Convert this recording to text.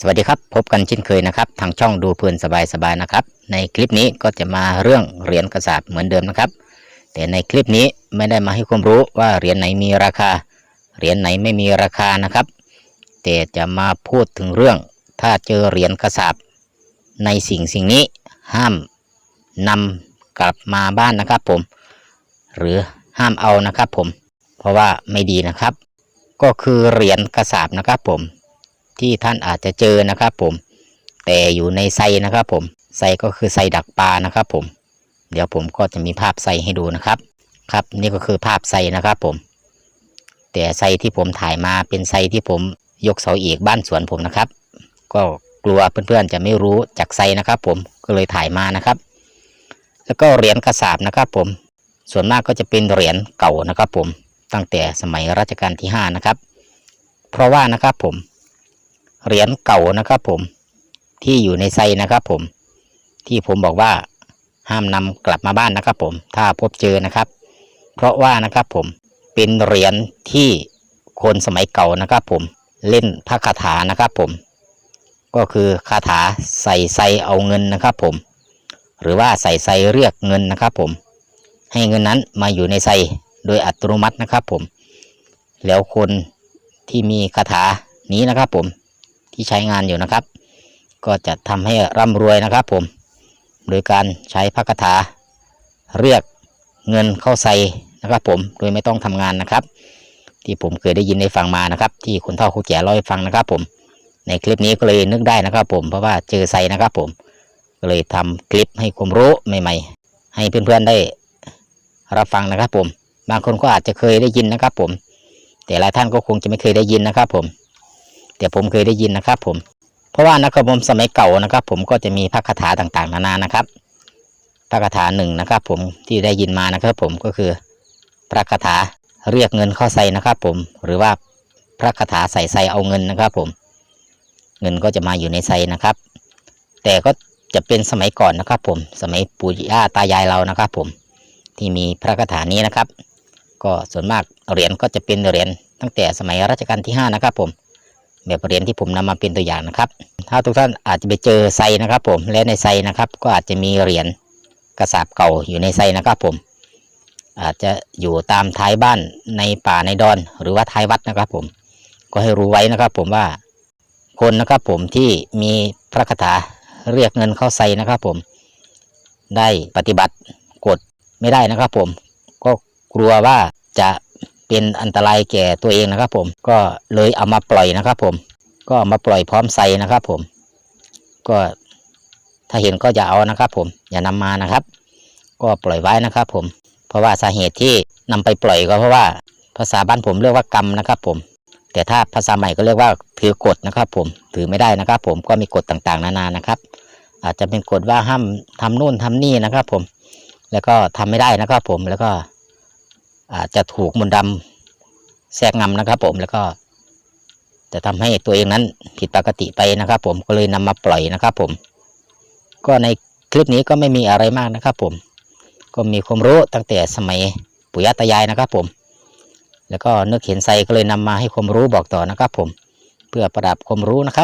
สวัสดีครับ พบกันเช่นเคยนะครับ ทางช่องดูเพลินสบายๆนะครับ ในคลิปนี้ก็จะมาเรื่องเหรียญกระสาบเหมือนเดิมนะครับ แต่ในคลิปนี้ไม่ได้มาให้ความรู้ว่าเหรียญไหนมีราคา เหรียญไหนไม่มีราคานะครับ แต่จะมาพูดถึงเรื่อง ถ้าเจอเหรียญกระสาบในสิ่งสิ่งนี้ห้ามนำกลับมาบ้านนะครับผม หรือห้ามเอานะครับผม เพราะว่าไม่ดีนะครับ ก็คือเหรียญกระสาบนะครับผม ที่ท่านอาจจะเจอนะครับผม แต่อยู่ในไซนะครับผม ไซก็คือไซดักปลานะครับผม เดี๋ยวผมก็จะมีภาพไซให้ดูนะครับ ครับนี่ก็คือภาพไซนะครับผม แต่ไซที่ผมถ่ายมาเป็นไซที่ผมยกเสาเอกบ้านสวนผมนะครับ ก็กลัวเพื่อนๆจะไม่รู้จากไซนะครับผม ก็เลยถ่ายมานะครับ แล้วก็เหรียญกระสาบนะครับผม ส่วนมากก็จะเป็นเหรียญเก่านะครับผม ตั้งแต่สมัยรัชกาลที่ห้านะครับ เพราะว่านะครับผม เหรียญเก่านะครับผมที่อยู่ในไซนะครับผมที่ผมบอกว่าห้ามนำกลับมาบ้านนะครับผมถ้าพบเจอนะครับ เพราะว่านะครับผมเป็นเหรียญที่คนสมัยเก่านะครับผมเล่นพระคาถานะครับผม ก็คือคาถาใส่ไซเอาเงินนะครับผม หรือว่าใส่ไซเรียกเงินนะครับผม ให้เงินนั้นมาอยู่ในไซโดยอัตโนมัตินะครับผม แล้วคนที่มีคาถานี้นะครับผม ที่ใช้งานอยู่นะครับ ก็จะทำให้ร่ำรวยนะครับ ผมโดยการใช้พระคาถาเรียกเงินเข้าใส่นะครับ ผมโดยไม่ต้องทำงานนะครับ ที่ผมเคยได้ยินได้ฟังมานะครับ ที่คนเฒ่าคนแก่เล่าให้ฟังนะครับ ผมในคลิปนี้ก็เลยนึกได้นะครับ ผมเพราะว่าเจอไซนะครับ ผมก็เลยทำคลิปให้ความรู้ใหม่ ๆ ให้เพื่อนๆได้รับฟังนะครับ ผม บางคนก็อาจจะเคยได้ยินนะครับ ผม แต่หลายท่านก็คงจะไม่เคยได้ยินนะครับ ผม แต่ผมเคยได้ยินนะครับ ผม เพราะว่านะครับผมสมัยเก่านะครับ ผมก็จะมีพระคาถาต่างๆนานานะครับ พระคาถาหนึ่งนะครับ ผมที่ได้ยินมานะครับ ผมก็คือ พระคาถาเรียกเงินเข้าใส่นะครับ ผมหรือว่าพระคาถาใส่ใส่เอาเงินนะครับ ผม เงินก็จะมาอยู่ในไซนะครับ แต่ก็จะเป็นสมัยก่อนนะครับ ผมสมัยปู่ย่าตายายเรานะครับ ผมที่มีพระคาถานี้นะครับ ก็ส่วนมากเหรียญก็จะเป็นเหรียญตั้งแต่สมัยรัชกาลที่ห้านะครับผม แบบเหรียญที่ผมนำมาเป็นตัวอย่างนะครับ ถ้าทุกท่านอาจจะไปเจอไซนะครับ ผมและในไซนะครับ ก็อาจจะมีเหรียญกระสาบเก่าอยู่ในไซนะครับผม อาจจะอยู่ตามท้ายบ้านในป่าในดอน หรือว่าท้ายวัดนะครับ ผม ก็ให้รู้ไว้นะครับ ผมว่าคนนะครับ ผมที่มีพระคาถาเรียกเงินเข้าไซนะครับ ผม ได้ปฏิบัติกฎไม่ได้นะครับ ผมก็กลัวว่าจะ เป็นอันตรายแก่ตัวเองนะครับ ผมก็เลยเอามาปล่อยนะครับ ผม ก็เอามาปล่อยพร้อมไซนะครับ ผม ก็ถ้าเห็นก็อย่าเอานะครับ ผมอย่านำมานะครับ ก็ปล่อยไว้นะครับ ผม เพราะว่าสาเหตุที่นำไปปล่อยก็เพราะว่าภาษาบ้านผมเรียกว่ากรรมนะครับ ผม แต่ถ้าภาษาใหม่ก็เรียกว่าถือกฎนะครับ ผมถือไม่ได้นะครับ ผมก็มีกฎต่างๆ นานานะครับ อาจจะเป็นกฎว่าห้ามทำนู่นทำนี่นะครับ ผม แล้วก็ทำไม่ได้นะครับ ผมแล้วก็ อาจจะถูกมนต์ดำแทรกงำนะครับผมแล้วก็จะทำให้ตัวเองนั้นผิดปกติไปนะครับผมก็เลยนำมาปล่อยนะครับผม ก็ในคลิปนี้ก็ไม่มีอะไรมากนะครับผม ก็มีความรู้ตั้งแต่สมัยปู่ย่าตายายนะครับผม แล้วก็นึกเห็นไซก็เลยนำมาให้ความรู้บอกต่อนะครับผม เพื่อประดับความรู้นะครับ